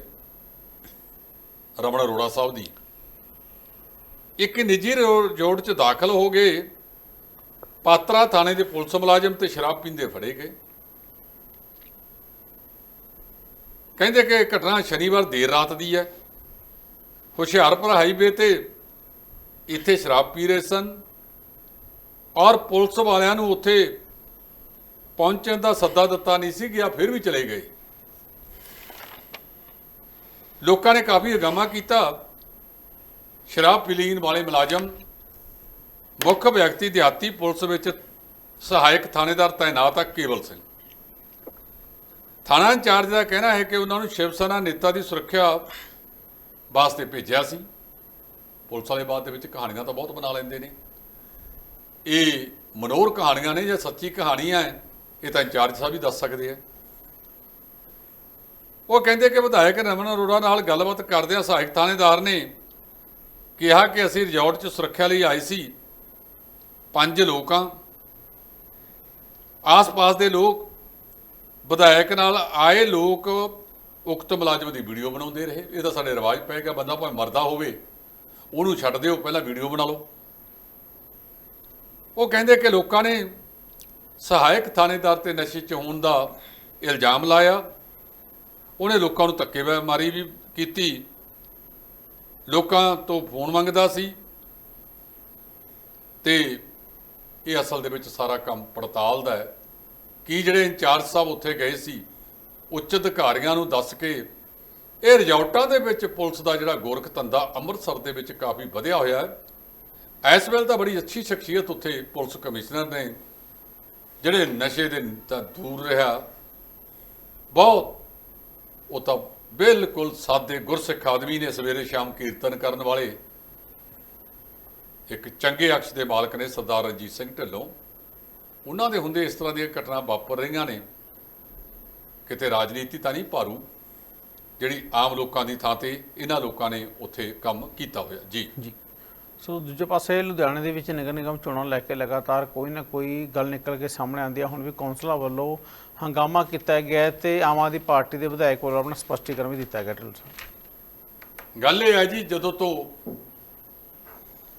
ਰਮਨ ਅਰੋੜਾ ਸਾਹਿਬ ਦੀ। ਇੱਕ ਨਿੱਜੀ ਰਿਜ਼ੋਰਟ 'ਚ ਦਾਖਲ ਹੋ ਗਏ। ਪਾਤਰਾ ਥਾਣੇ ਦੇ ਪੁਲਿਸ ਮੁਲਾਜ਼ਮ ਤੇ ਸ਼ਰਾਬ ਪੀਂਦੇ ਫੜੇ ਗਏ। ਕਹਿੰਦੇ ਕਿ ਘਟਨਾ ਸ਼ਨੀਵਾਰ ਦੇਰ ਰਾਤ ਦੀ ਹੈ। ਹੁਸ਼ਿਆਰਪੁਰ ਹਾਈਵੇ ਤੇ ਇੱਥੇ ਸ਼ਰਾਬ ਪੀ ਰਹੇ ਸਨ ਔਰ ਪੁਲਿਸ ਵਾਲਿਆਂ ਨੂੰ ਉੱਥੇ ਪਹੁੰਚਣ ਦਾ ਸੱਦਾ ਦਿੱਤਾ ਨਹੀਂ ਸੀ ਗਿਆ ਫਿਰ ਵੀ ਚਲੇ ਗਏ। ਲੋਕਾਂ ਨੇ ਕਾਫੀ ਹਗਾਮਾ ਕੀਤਾ। ਸ਼ਰਾਬ ਪੀਲੀਨ ਵਾਲੇ ਮੁਲਾਜ਼ਮ, ਮੁੱਖ ਵਿਅਕਤੀ ਦਿਹਾਤੀ ਪੁਲਿਸ ਵਿੱਚ ਸਹਾਇਕ ਥਾਣੇਦਾਰ ਤਾਇਨਾਤ ਹੈ ਕੇਵਲ ਸਿੰਘ। ਥਾਣਾ ਇੰਚਾਰਜ ਦਾ ਕਹਿਣਾ ਹੈ ਕਿ ਉਹਨਾਂ ਨੂੰ ਸ਼ਿਵ ਸੈਨਾ ਨੇਤਾ ਦੀ ਸੁਰੱਖਿਆ ਵਾਸਤੇ ਭੇਜਿਆ ਸੀ। ਪੁਲਿਸ ਵਾਲੇ ਬਾਅਦ ਦੇ ਵਿੱਚ ਕਹਾਣੀਆਂ ਤਾਂ ਬਹੁਤ ਬਣਾ ਲੈਂਦੇ ਨੇ। ਇਹ ਮਨੋਰ ਕਹਾਣੀਆਂ ਨੇ ਜਾਂ ਸੱਚੀ ਕਹਾਣੀਆਂ ਹੈ, ਇਹ ਤਾਂ ਇੰਚਾਰਜ ਸਾਹਿਬ ਹੀ ਦੱਸ ਸਕਦੇ ਆ। ਉਹ ਕਹਿੰਦੇ ਕਿ ਵਿਧਾਇਕ ਰਮਨ ਅਰੋੜਾ ਨਾਲ ਗੱਲਬਾਤ ਕਰਦਿਆਂ ਸਹਾਇਕ ਥਾਣੇਦਾਰ ਨੇ ਕਿਹਾ ਕਿ ਅਸੀਂ ਰਿਜ਼ੋਰਟ 'ਚ ਸੁਰੱਖਿਆ ਲਈ ਆਏ ਸੀ। ਪੰਜ ਲੋਕ ਲੋਕਾਂ ਆਸ-ਪਾਸ ਦੇ ਲੋਕ, ਵਿਧਾਇਕ ਨਾਲ ਆਏ ਲੋਕ ਉਕਤ ਮੁਲਾਜ਼ਮ ਦੀ ਵੀਡੀਓ ਬਣਾਉਂਦੇ ਰਹੇ। ਇਹ ਤਾਂ ਸਾਡੇ ਰਿਵਾਜ ਪੈ ਗਿਆ, ਬੰਦਾ ਭਾਵੇਂ ਮਰਦਾ ਹੋਵੇ, ਉਹਨੂੰ ਛੱਡ ਦਿਓ, ਪਹਿਲਾਂ ਵੀਡੀਓ ਬਣਾ ਲਓ। ਉਹ ਕਹਿੰਦੇ ਕਿ ਲੋਕਾਂ ਨੇ ਸਹਾਇਕ ਥਾਣੇਦਾਰ ਤੇ ਨਸ਼ੇ 'ਚ ਹੋਣ ਦਾ ਇਲਜ਼ਾਮ ਲਾਇਆ। ਉਹਨੇ ਲੋਕਾਂ ਨੂੰ ਧੱਕੇ ਮਾਰੀ ਵੀ ਕੀਤੀ। ਲੋਕਾਂ ਤੋਂ ਫੋਨ ਮੰਗਦਾ ਸੀ ਤੇ ਇਹ ਅਸਲ ਦੇ ਵਿੱਚ ਸਾਰਾ ਕੰਮ ਪੜਤਾਲ ਦਾ ਹੈ। ਕੀ ਜਿਹੜੇ ਇੰਚਾਰਜ ਸਾਹਿਬ ਉੱਥੇ ਗਏ ਸੀ, ਉੱਚ ਅਧਿਕਾਰੀਆਂ ਨੂੰ ਦੱਸ ਕੇ ਇਹ ਰਿਜ਼ੋਰਟਾਂ ਦੇ ਵਿੱਚ ਪੁਲਿਸ ਦਾ ਜਿਹੜਾ ਗੋਰਖ ਧੰਦਾ ਅੰਮ੍ਰਿਤਸਰ ਦੇ ਵਿੱਚ ਕਾਫੀ ਵਧਿਆ ਹੋਇਆ ਹੈ। ਇਸ ਵੇਲੇ ਤਾਂ ਬੜੀ ਅੱਛੀ ਸ਼ਖਸੀਅਤ ਉੱਥੇ ਪੁਲਿਸ ਕਮਿਸ਼ਨਰ ਨੇ, ਜਿਹੜੇ ਨਸ਼ੇ ਦੇ ਤਾਂ ਦੂਰ ਰਿਹਾ, ਬਹੁਤ ਉਹ ਤਾਂ ਬਿਲਕੁਲ ਸਾਦੇ ਗੁਰਸਿੱਖ ਆਦਮੀ ਨੇ ਸਵੇਰੇ ਸ਼ਾਮ ਕੀਰਤਨ ਕਰਨ ਵਾਲੇ ਇੱਕ ਚੰਗੇ ਅਕਸ਼ ਦੇ ਮਾਲਕ ਨੇ ਸਰਦਾਰ ਰਣਜੀਤ ਸਿੰਘ ਢਿੱਲੋਂ। ਉਹਨਾਂ ਦੇ ਹੁੰਦੇ ਇਸ ਤਰ੍ਹਾਂ ਦੀਆਂ ਘਟਨਾ ਵਾਪਰ ਰਹੀਆਂ ਨੇ। ਕਿਤੇ ਰਾਜਨੀਤੀ ਤਾਂ ਨਹੀਂ ਭਾਰੂ, ਜਿਹੜੀ ਆਮ ਲੋਕਾਂ ਦੀ ਥਾਂ ਤੇ ਇਹਨਾਂ ਲੋਕਾਂ ਨੇ ਉੱਥੇ ਕੰਮ ਕੀਤਾ ਹੋਇਆ। ਜੀ। ਜੀ। ਸੋ ਦੂਜੇ ਪਾਸੇ ਲੁਧਿਆਣੇ ਦੇ ਵਿੱਚ ਨਗਰ ਨਿਗਮ ਚੋਣਾਂ ਲੈ ਕੇ ਲਗਾਤਾਰ ਕੋਈ ਨਾ ਕੋਈ ਗੱਲ ਨਿਕਲ ਕੇ ਸਾਹਮਣੇ ਆਉਂਦੀ ਹੈ ਹੁਣ ਵੀ ਕੌਂਸਲਾਂ ਵੱਲੋਂ ਹੰਗਾਮਾ ਕੀਤਾ ਗਿਆ ਹੈ ਤੇ ਆਮ ਆਦਮੀ ਪਾਰਟੀ ਦੇ ਵਿਧਾਇਕ ਵੱਲੋਂ ਆਪਣਾ ਸਪਸ਼ਟੀਕਰਨ ਵੀ ਦਿੱਤਾ ਗਿਆ ਢਿੱਲੋਂ ਸਾਹਿਬ। ਗੱਲ ਇਹ ਹੈ ਜੀ, ਜਦੋਂ ਤੋਂ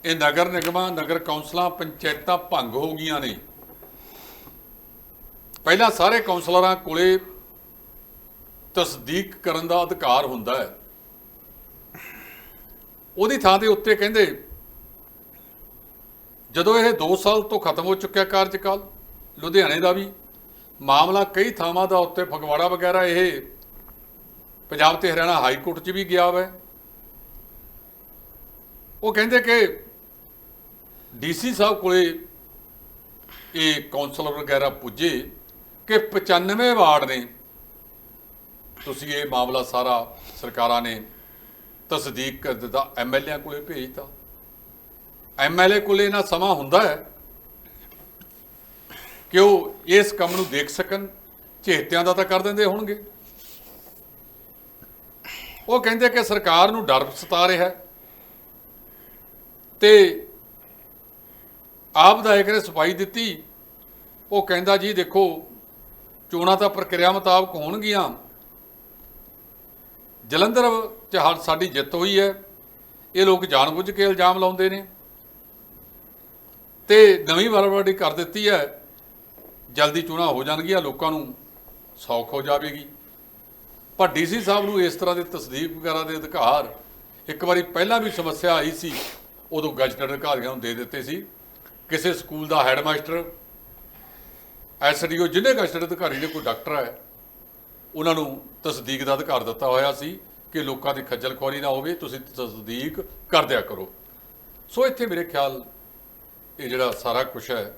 ਇਹ ਨਗਰ ਨਿਗਮਾਂ, ਨਗਰ ਕੌਂਸਲਾਂ, ਪੰਚਾਇਤਾਂ ਭੰਗ ਹੋ ਗਈਆਂ ਨੇ, ਪਹਿਲਾਂ ਸਾਰੇ ਕੌਂਸਲਰਾਂ ਕੋਲੇ ਤਸਦੀਕ ਕਰਨ ਦਾ ਅਧਿਕਾਰ ਹੁੰਦਾ ਹੈ। ਉਹਦੀ ਥਾਂ ਦੇ ਉੱਤੇ ਕਹਿੰਦੇ, ਜਦੋਂ ਇਹ 2 ਸਾਲ ਤੋਂ ਖਤਮ ਹੋ ਚੁੱਕਿਆ ਕਾਰਜਕਾਲ, ਲੁਧਿਆਣੇ ਦਾ ਵੀ ਮਾਮਲਾ ਕਈ ਥਾਵਾਂ ਦਾ ਉੱਤੇ ਫਗਵਾੜਾ ਵਗੈਰਾ ਇਹ ਪੰਜਾਬ ਤੇ ਹਰਿਆਣਾ ਹਾਈ ਕੋਰਟ 'ਚ ਵੀ ਗਿਆ ਵਾ। ਉਹ ਕਹਿੰਦੇ ਕਿ ਡੀਸੀ ਸਾਹਿਬ ਕੋਲੇ ਇਹ ਕਾਉਂਸਲਰ ਵਗੈਰਾ ਪੁੱਜੇ ਕਿ 95 ਵਾਰਡ ਨੇ। ਤੁਸੀਂ ਇਹ ਮਾਮਲਾ ਸਾਰਾ ਸਰਕਾਰਾਂ ਨੇ ਤਸਦੀਕ ਕਰ ਦਿੱਤਾ ਐਮਐਲਏ ਕੋਲੇ ਭੇਜਤਾ ਐਮਐਲਏ ਕੋਲੇ ਇਹਨਾਂ ਸਮਾਂ ਹੁੰਦਾ ਹੈ ਕਿ ਉਹ ਇਸ ਕੰਮ ਨੂੰ ਦੇਖ ਸਕਣ ਝੇਤਿਆਂ ਦਾ ਤਾਂ ਕਰ ਦਿੰਦੇ ਹੋਣਗੇ। ਉਹ ਕਹਿੰਦੇ ਕਿ ਸਰਕਾਰ ਨੂੰ ਡਰ ਸਤਾ ਰਿਹਾ ਹੈ। ਤੇ ਆਪ ਵਿਧਾਇਕ ਨੇ ਸਫ਼ਾਈ ਦਿੱਤੀ। ਉਹ ਕਹਿੰਦਾ, ਜੀ ਦੇਖੋ, ਚੋਣਾਂ ਤਾਂ ਪ੍ਰਕਿਰਿਆ ਮੁਤਾਬਕ ਹੋਣਗੀਆਂ। ਜਲੰਧਰ ਚ ਹਰ ਸਾਡੀ ਜਿੱਤ ਹੋਈ ਹੈ। ਇਹ ਲੋਕ ਜਾਣਬੁੱਝ ਕੇ ਇਲਜ਼ਾਮ ਲਾਉਂਦੇ ਨੇ। ਤੇ ਨਵੀਂ ਵਾਰਵਾੜੀ ਕਰ ਦਿੱਤੀ ਹੈ। ਜਲਦੀ ਚੋਣਾਂ ਹੋ ਜਾਣਗੀਆਂ, ਲੋਕਾਂ ਨੂੰ ਸੌਖ ਹੋ ਜਾਵੇਗੀ। ਪਰ ਡੀਸੀ ਸਾਹਿਬ ਨੂੰ ਇਸ ਤਰ੍ਹਾਂ ਦੇ ਤਸਦੀਕ ਵਗੈਰਾ ਦੇ ਅਧਿਕਾਰ, ਇੱਕ ਵਾਰੀ ਪਹਿਲਾਂ ਵੀ ਸਮੱਸਿਆ ਆਈ ਸੀ, ਉਦੋਂ ਗਜ਼ਟਡ ਅਧਿਕਾਰੀਆਂ ਨੂੰ ਦੇ ਦਿੱਤੇ ਸੀ। ਕਿਸੇ ਸਕੂਲ ਦਾ ਹੈਡਮਾਸਟਰ ਐਸਡੀਓ ਜਿਹਨੇ ਗਜ਼ਟਡ ਅਧਿਕਾਰੀ ਨੇ, ਕੋਈ ਡਾਕਟਰ ਹੈ, ਉਹਨਾਂ ਨੂੰ ਤਸਦੀਕ ਦਾ ਅਧਿਕਾਰ ਦਿੱਤਾ ਹੋਇਆ ਸੀ ਕਿ ਲੋਕਾਂ ਦੀ ਖੱਜਲ ਖੁਆਰੀ ਨਾ ਹੋਵੇ, ਤੁਸੀਂ ਤਸਦੀਕ ਕਰ ਦਿਆ ਕਰੋ। ਸੋ ਇੱਥੇ ਮੇਰੇ ਖਿਆਲ, ਇਹ ਜਿਹੜਾ ਸਾਰਾ ਕੁਝ ਹੈ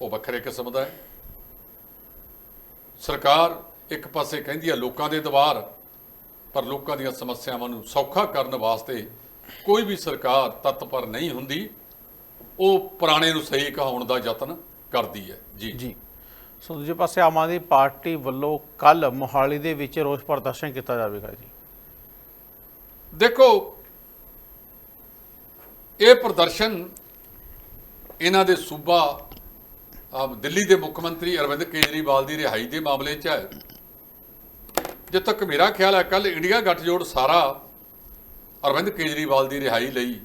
ਉਹ ਵੱਖਰੇ ਕਿਸਮ ਦਾ ਹੈ। ਸਰਕਾਰ ਇੱਕ ਪਾਸੇ ਕਹਿੰਦੀ ਹੈ ਲੋਕਾਂ ਦੇ ਦਵਾਰ ਪਰ ਲੋਕਾਂ ਦੀਆਂ ਸਮੱਸਿਆਵਾਂ ਨੂੰ ਸੌਖਾ ਕਰਨ ਵਾਸਤੇ ਕੋਈ ਵੀ ਸਰਕਾਰ ਤਤਪਰ ਨਹੀਂ ਹੁੰਦੀ। ਉਹ ਪੁਰਾਣੇ ਨੂੰ ਸਹੀ ਕਹਾਉਣ ਦਾ ਯਤਨ ਕਰਦੀ ਹੈ। ਜੀ। ਜੀ। ਸੋ ਦੂਜੇ ਪਾਸੇ ਆਮ ਆਦਮੀ ਪਾਰਟੀ ਵੱਲੋਂ ਕੱਲ ਮੋਹਾਲੀ ਦੇ ਵਿੱਚ ਰੋਸ ਪ੍ਰਦਰਸ਼ਨ ਕੀਤਾ ਜਾਵੇਗਾ ਜੀ। ਦੇਖੋ ਇਹ ਪ੍ਰਦਰਸ਼ਨ ਇਹਨਾਂ ਦੇ ਸੂਬਾ ਦਿੱਲੀ ਦੇ ਮੁੱਖ ਮੰਤਰੀ ਅਰਵਿੰਦ ਕੇਜਰੀਵਾਲ ਦੀ ਰਿਹਾਈ ਦੇ ਮਾਮਲੇ 'ਚ ਹੈ। ਜਿੱਥੇ ਤੱਕ ਮੇਰਾ ਖਿਆਲ ਹੈ ਕੱਲ ਇੰਡੀਆ ਗੱਠਜੋੜ ਸਾਰਾ ਅਰਵਿੰਦ ਕੇਜਰੀਵਾਲ ਦੀ ਰਿਹਾਈ ਲਈ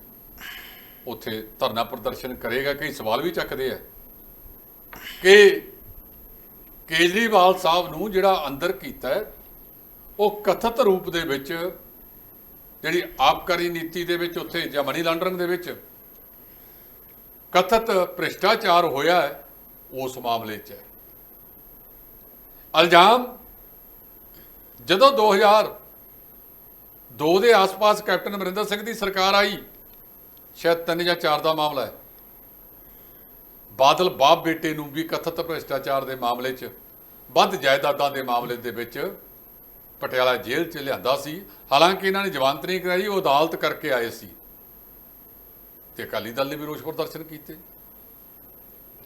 ਉੱਥੇ ਧਰਨਾ ਪ੍ਰਦਰਸ਼ਨ ਕਰੇਗਾ ਕਈ ਸਵਾਲ ਵੀ ਚੱਕਦੇ ਆ ਕਿ ਕੇਜਰੀਵਾਲ ਸਾਹਿਬ ਨੂੰ ਜਿਹੜਾ ਅੰਦਰ ਕੀਤਾ ਉਹ ਕਥਿਤ ਰੂਪ ਦੇ ਵਿੱਚ, ਜਿਹੜੀ ਆਬਕਾਰੀ ਨੀਤੀ ਦੇ ਵਿੱਚ ਉੱਥੇ ਜਾਂ ਮਨੀ ਲਾਂਡਰਿੰਗ ਦੇ ਵਿੱਚ ਕਥਿਤ ਭ੍ਰਿਸ਼ਟਾਚਾਰ ਹੋਇਆ ਹੈ ਉਸ ਮਾਮਲੇ 'ਚ ਹੈ। ਇਲਜ਼ਾਮ, ਜਦੋਂ 2002 ਦੇ ਆਸ-ਪਾਸ ਕੈਪਟਨ ਅਮਰਿੰਦਰ ਸਿੰਘ ਦੀ ਸਰਕਾਰ ਆਈ, ਸ਼ਾਇਦ ਤਿੰਨ ਜਾਂ ਚਾਰ ਦਾ ਮਾਮਲਾ ਹੈ। ਬਾਦਲ ਬਾਪ ਬੇਟੇ ਨੂੰ ਵੀ ਕਥਿਤ ਭ੍ਰਿਸ਼ਟਾਚਾਰ ਦੇ ਮਾਮਲੇ 'ਚ, ਵੱਧ ਜਾਇਦਾਦਾਂ ਦੇ ਮਾਮਲੇ ਦੇ ਵਿੱਚ ਪਟਿਆਲਾ ਜੇਲ੍ਹ 'ਚ ਲਿਆਂਦਾ ਸੀ। ਹਾਲਾਂਕਿ ਇਹਨਾਂ ਨੇ ਜ਼ਮਾਨਤ ਨਹੀਂ ਕਰਾਈ, ਉਹ ਅਦਾਲਤ ਕਰਕੇ ਆਏ ਸੀ। ਤੇ ਅਕਾਲੀ ਦਲ ਨੇ ਵੀ ਰੋਸ ਪ੍ਰਦਰਸ਼ਨ ਕੀਤੇ।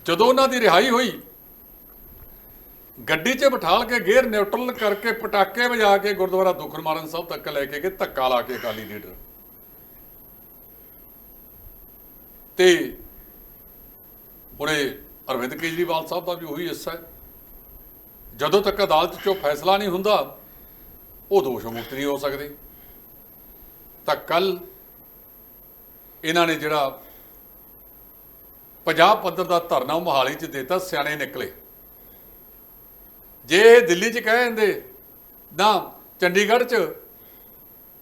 ਜਦੋਂ ਉਹਨਾਂ ਦੀ ਰਿਹਾਈ ਹੋਈ, ਗੱਡੀ 'ਚ ਬਿਠਾਲ ਕੇ ਗੇਅਰ ਨਿਊਟਰਲ ਕਰਕੇ ਪਟਾਕੇ ਵਜਾ ਕੇ ਗੁਰਦੁਆਰਾ ਦੁਖਨਮਾਰਨ ਸਾਹਿਬ ਤੱਕ ਲੈ ਕੇ ਗਏ, ਧੱਕਾ ਲਾ ਕੇ ਅਕਾਲੀ ਲੀਡਰ। ਤੇ ਹੁਣੇ ਅਰਵਿੰਦ ਕੇਜਰੀਵਾਲ ਸਾਹਿਬ ਦਾ ਵੀ ਉਹੀ ਹਿੱਸਾ ਹੈ। ਜਦੋਂ ਤੱਕ ਅਦਾਲਤ 'ਚੋਂ ਫੈਸਲਾ ਨਹੀਂ ਹੁੰਦਾ, ਉਹ ਦੋਸ਼ ਮੁਕਤ ਨਹੀਂ ਹੋ ਸਕਦੇ। ਤਾਂ ਕੱਲ ਇਹਨਾਂ ਨੇ ਜਿਹੜਾ ਪੰਜਾਬ ਪੱਧਰ ਦਾ ਧਰਨਾ ਉਹ ਮੋਹਾਲੀ 'ਚ ਦਿੱਤਾ, ਸਿਆਣੇ ਨਿਕਲੇ। ਜੇ ਇਹ ਦਿੱਲੀ 'ਚ ਕਹਿ ਦਿੰਦੇ, ਨਾ ਚੰਡੀਗੜ੍ਹ 'ਚ,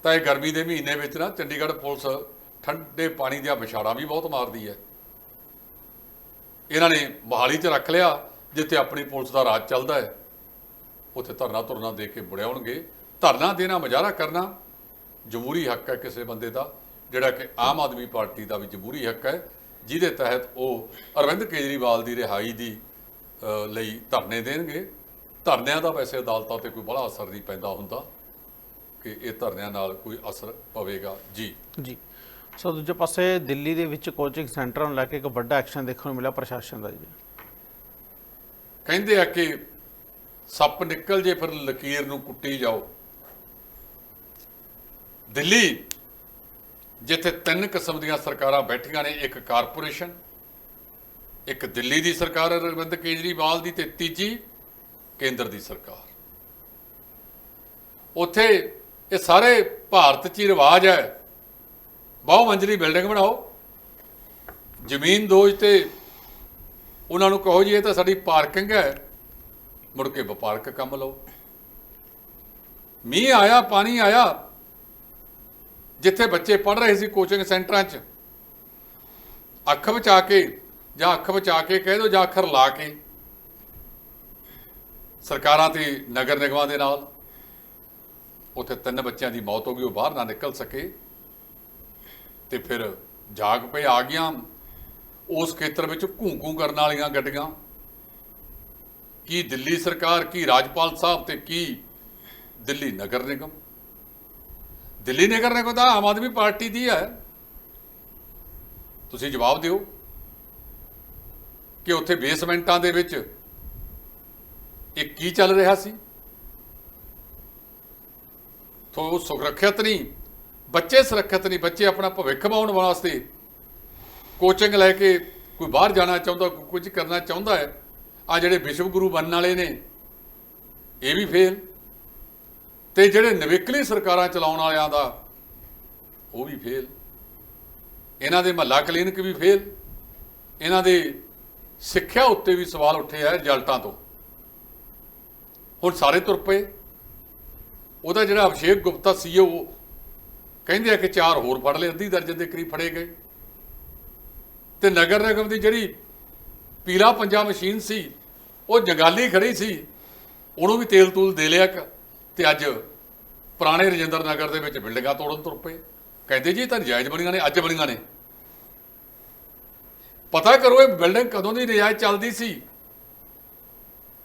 ਤਾਂ ਇਹ ਗਰਮੀ ਦੇ ਮਹੀਨੇ ਵਿੱਚ ਨਾ ਚੰਡੀਗੜ੍ਹ ਪੁਲਿਸ ਠੰਡੇ ਪਾਣੀ ਦੀਆਂ ਵਿਛਾੜਾਂ ਵੀ ਬਹੁਤ ਮਾਰਦੀ ਹੈ। ਇਹਨਾਂ ਨੇ ਮੋਹਾਲੀ 'ਚ ਰੱਖ ਲਿਆ, ਜਿੱਥੇ ਆਪਣੀ ਪੁਲਿਸ ਦਾ ਰਾਜ ਚੱਲਦਾ ਹੈ। ਉੱਥੇ ਧਰਨਾ ਧੁਰਨਾ ਦੇ ਕੇ ਬੁੜਿਆਉਣਗੇ ਧਰਨਾ ਦੇਣਾ, ਮੁਜ਼ਾਹਰਾ ਕਰਨਾ, ਜਮਹੂਰੀ ਹੱਕ ਹੈ ਕਿਸੇ ਬੰਦੇ ਦਾ, ਜਿਹੜਾ ਕਿ ਆਮ ਆਦਮੀ ਪਾਰਟੀ ਦਾ ਵੀ ਜਮਹੂਰੀ ਹੱਕ ਹੈ। ਜਿਹਦੇ ਤਹਿਤ ਉਹ ਅਰਵਿੰਦ ਕੇਜਰੀਵਾਲ ਦੀ ਰਿਹਾਈ ਦੀ ਲਈ ਧਰਨੇ ਦੇਣਗੇ। ਧਰਨਿਆਂ ਦਾ ਵੈਸੇ ਅਦਾਲਤਾਂ ਤੇ ਕੋਈ ਬੜਾ ਅਸਰ ਨਹੀਂ ਪੈਂਦਾ ਹੁੰਦਾ ਕਿ ਇਹ ਧਰਨਿਆਂ ਨਾਲ ਕੋਈ ਅਸਰ ਪਵੇਗਾ। ਜੀ। ਜੀ। ਸੋ ਦੂਜੇ ਪਾਸੇ ਦਿੱਲੀ ਦੇ ਵਿੱਚ ਕੋਚਿੰਗ ਸੈਂਟਰਾਂ ਨੂੰ ਲੈ ਕੇ ਇੱਕ ਵੱਡਾ ਐਕਸ਼ਨ ਦੇਖਣ ਨੂੰ ਮਿਲਿਆ ਪ੍ਰਸ਼ਾਸਨ ਦਾ ਜੀ। ਕਹਿੰਦੇ ਆ ਕਿ ਸੱਪ ਨਿਕਲ ਜੇ ਫਿਰ ਲਕੀਰ ਨੂੰ ਕੁੱਟੀ ਜਾਓ। ਦਿੱਲੀ ਜਿੱਥੇ ਤਿੰਨ ਕਿਸਮ ਦੀਆਂ ਸਰਕਾਰਾਂ ਬੈਠੀਆਂ ਨੇ, ਇੱਕ ਕਾਰਪੋਰੇਸ਼ਨ, ਇੱਕ ਦਿੱਲੀ ਦੀ ਸਰਕਾਰ ਅਰਵਿੰਦ ਕੇਜਰੀਵਾਲ ਦੀ ਤੇ ਤੀਜੀ ਕੇਂਦਰ ਦੀ ਸਰਕਾਰ। ਉੱਥੇ ਇਹ ਸਾਰੇ ਭਾਰਤ 'ਚ ਹੀ ਰਿਵਾਜ ਹੈ। ਬਹੁ ਮੰਜ਼ਲੀ ਬਿਲਡਿੰਗ ਬਣਾਓ। ਜ਼ਮੀਨ ਦੋਜ ਤੇ ਉਹਨਾਂ ਨੂੰ ਕਹੋ ਜੀ, ਇਹ ਤਾਂ ਸਾਡੀ ਪਾਰਕਿੰਗ ਹੈ। ਮੁੜ ਕੇ ਵਪਾਰਕ ਕੰਮ ਲਓ। ਮੀਂਹ ਆਇਆ, ਪਾਣੀ ਆਇਆ। ਜਿੱਥੇ ਬੱਚੇ ਪੜ ਰਹੇ ਸੀ ਕੋਚਿੰਗ ਸੈਂਟਰਾਂ 'ਚ। ਅੱਖ ਬਚਾ ਕੇ, ਜਾਂ ਅੱਖ ਬਚਾ ਕੇ ਕਹਿ ਦਿਓ ਜਾਂ ਅੱਖਰ ਲਾ ਕੇ। ਸਰਕਾਰਾਂ ਤੇ ਨਗਰ ਨਿਗਮਾਂ ਦੇ ਨਾਲ, ਉੱਥੇ ਤਿੰਨ ਬੱਚਿਆਂ ਦੀ ਮੌਤ ਹੋ ਗਈ, ਉਹ ਬਾਹਰ ਨਾ ਨਿਕਲ ਸਕੇ। ਤੇ ਫਿਰ ਜਾਗ ਪਏ, ਆ ਗਿਆ ਉਸ ਖੇਤਰ ਵਿੱਚ ਘੂੰ-ਘੂੰ ਕਰਨ ਵਾਲੀਆਂ ਗੱਡੀਆਂ। ਕੀ ਦਿੱਲੀ ਸਰਕਾਰ, ਕੀ ਰਾਜਪਾਲ ਸਾਹਿਬ ਤੇ ਕੀ ਦਿੱਲੀ ਨਗਰ ਨਿਗਮ। ਦਿੱਲੀ ਨਗਰ ਨਿਗਮ ਤਾਂ ਆਮ ਆਦਮੀ ਪਾਰਟੀ ਦੀ ਹੈ। ਤੁਸੀਂ ਜਵਾਬ ਦਿਓ ਕਿ ਉੱਥੇ ਬੇਸਮੈਂਟਾਂ ਦੇ ਵਿੱਚ ਇਹ ਕੀ ਚੱਲ ਰਿਹਾ ਸੀ? ਤੋਂ ਸੁਰੱਖਿਅਤ ਨਹੀਂ, ਬੱਚੇ ਸੁਰੱਖਿਅਤ ਨਹੀਂ, ਬੱਚੇ ਆਪਣਾ ਭਵਿੱਖ ਬਣਾਉਣ ਵਾਸਤੇ ਕੋਚਿੰਗ ਲੈ ਕੇ ਕੋਈ ਬਾਹਰ ਜਾਣਾ ਚਾਹੁੰਦਾ ਕੁਝ ਕਰਨਾ ਚਾਹੁੰਦਾ ਹੈ। ਆ ਜਿਹੜੇ ਵਿਸ਼ਵ ਗੁਰੂ ਬਣਨ ਵਾਲੇ ਨੇ, ਇਹ ਵੀ ਫੇਲ ਤੇ ਜਿਹੜੇ ਨਵੇਕਲੀ ਸਰਕਾਰਾਂ ਚਲਾਉਣ ਵਾਲਿਆਂ ਦਾ, ਉਹ ਵੀ ਫੇਲ ਇਹਨਾਂ ਦੇ ਮਹੱਲਾ ਕਲੀਨਿਕ ਵੀ ਫੇਲ ਇਹਨਾਂ ਦੇ ਸਿੱਖਿਆ ਉੱਤੇ ਵੀ ਸਵਾਲ ਉੱਠੇ ਆ ਰਿਜ਼ਲਟਾਂ ਤੋਂ। ਹੁਣ ਸਾਰੇ ਤੁਰ ਪਏ। ਉਹਦਾ ਜਿਹੜਾ ਅਭਿਸ਼ੇਕ ਗੁਪਤਾ ਸੀ, ਉਹ ਕਹਿੰਦੇ ਆ ਕਿ ਚਾਰ ਹੋਰ ਫੜ ਲਏ, ਅੱਧੀ ਦਰਜਨ ਦੇ ਕਰੀਬ ਫੜੇ ਗਏ। ਤੇ ਨਗਰ ਨਿਗਮ ਦੀ ਜਿਹੜੀ ਪੀਲਾ ਪੰਜਾ ਮਸ਼ੀਨ ਸੀ, ਉਹ ਜੰਗਾਲੀ ਖੜੀ ਸੀ। ਉਹਨੂੰ ਵੀ ਤੇਲ ਤੂਲ ਦੇ ਲਿਆ ਕ- ਤੇ ਅੱਜ ਪੁਰਾਣੇ ਰਜਿੰਦਰ ਨਗਰ ਦੇ ਵਿੱਚ ਬਿਲਡਿੰਗਾਂ ਤੋੜਨ ਤੁਰ ਪਏ। ਕਹਿੰਦੇ ਜੀ ਤਾਂ ਨਜਾਇਜ਼ ਬਣੀਆਂ ਨੇ, ਅੱਜ ਬਣੀਆਂ ਨੇ। ਪਤਾ ਕਰੋ ਇਹ ਬਿਲਡਿੰਗ ਕਦੋਂ ਦੀ ਨਜਾਇਜ਼ ਚੱਲਦੀ ਸੀ?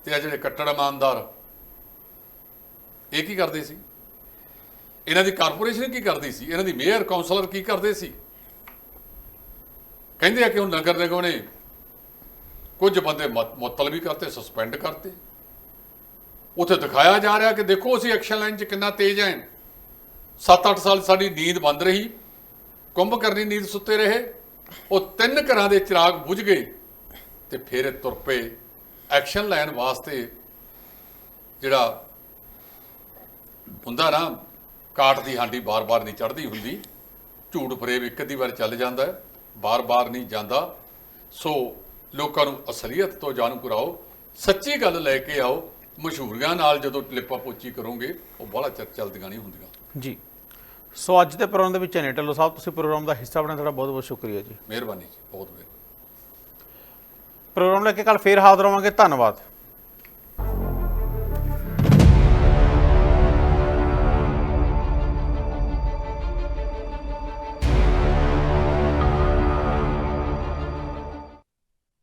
ਤੇ ਆ ਜਿਹੜੇ ਕੱਟੜ ਇਮਾਨਦਾਰ, ਇਹ ਕੀ ਕਰਦੇ ਸੀ? ਇਹਨਾਂ ਦੀ ਕਾਰਪੋਰੇਸ਼ਨ ਕੀ ਕਰਦੀ ਸੀ? ਇਹਨਾਂ ਦੀ ਮੇਅਰ ਕਾਉਂਸਲਰ ਕੀ ਕਰਦੇ ਸੀ? ਕਹਿੰਦੇ ਆ ਕਿ ਉਹ ਨਗਰ ਨਿਗਮ ਨੇ ਕੁਝ ਬੰਦੇ ਮੁਅੱਤਲ ਵੀ ਕਰਤੇ, ਸਸਪੈਂਡ ਕਰਤੇ। ਉੱਥੇ ਦਿਖਾਇਆ ਜਾ ਰਿਹਾ ਕਿ ਦੇਖੋ ਅਸੀਂ ਐਕਸ਼ਨ ਲਾਈਨ 'ਚ ਕਿੰਨਾ ਤੇਜ਼ ਆਂ 7-8 ਸਾਲ ਸਾਡੀ ਨੀਂਦ ਬੰਦ ਰਹੀ। ਕੁੰਭ ਕਰਨੀ ਨੀਂਦ ਸੁੱਤੇ ਰਹੇ। ਉਹ ਤਿੰਨ ਘਰਾਂ ਦੇ ਚਿਰਾਗ ਬੁਝ ਗਏ ਤੇ ਫਿਰ ਇਹ ਤੁਰ ਪਏ ਐਕਸ਼ਨ ਲੈਣ ਵਾਸਤੇ ਜਿਹੜਾ ਹੁੰਦਾ ਨਾ ਕਾਟ ਦੀ ਹਾਂਡੀ ਬਾਰ-ਬਾਰ ਨਹੀਂ ਚੜਦੀ ਹੁੰਦੀ। ਝੂਠ ਫਰੇਬ ਇੱਕ ਅੱਧੀ ਵਾਰ ਚੱਲ ਜਾਂਦਾ ਹੈ, ਬਾਰ-ਬਾਰ ਨਹੀਂ ਜਾਂਦਾ। ਸੋ ਲੋਕਾਂ ਨੂੰ ਅਸਲੀਅਤ ਤੋਂ ਜਾਣੂ ਕਰਾਓ, ਸੱਚੀ ਗੱਲ ਲੈ ਕੇ ਆਓ। ਮਸ਼ਹੂਰੀਆਂ ਨਾਲ ਜਦੋਂ ਲਿਪਾ ਪੋਚੀ ਕਰੋਗੇ ਉਹ ਬੜਾ ਚੱਲਦੀਆਂ ਨਹੀਂ ਹੁੰਦੀਆਂ। ਜੀ। ਸੋ ਅੱਜ ਦੇ ਪ੍ਰੋਗਰਾਮ ਦੇ ਵਿੱਚ ਨੇ ਢੱਲੋ ਸਾਹਿਬ ਤੁਸੀਂ ਪ੍ਰੋਗਰਾਮ ਦਾ ਹਿੱਸਾ ਬਣੇ ਤੁਹਾਡਾ ਬਹੁਤ ਬਹੁਤ ਸ਼ੁਕਰੀਆ ਜੀ। ਮਿਹਰਬਾਨੀ ਜੀ ਬਹੁਤ ਮਿਹਰਬਾਨੀ। ਪ੍ਰੋਗਰਾਮ ਲੈ ਕੇ ਕੱਲ ਫੇਰ ਹਾਜ਼ਰ ਹੋਵਾਂਗੇ। ਧੰਨਵਾਦ।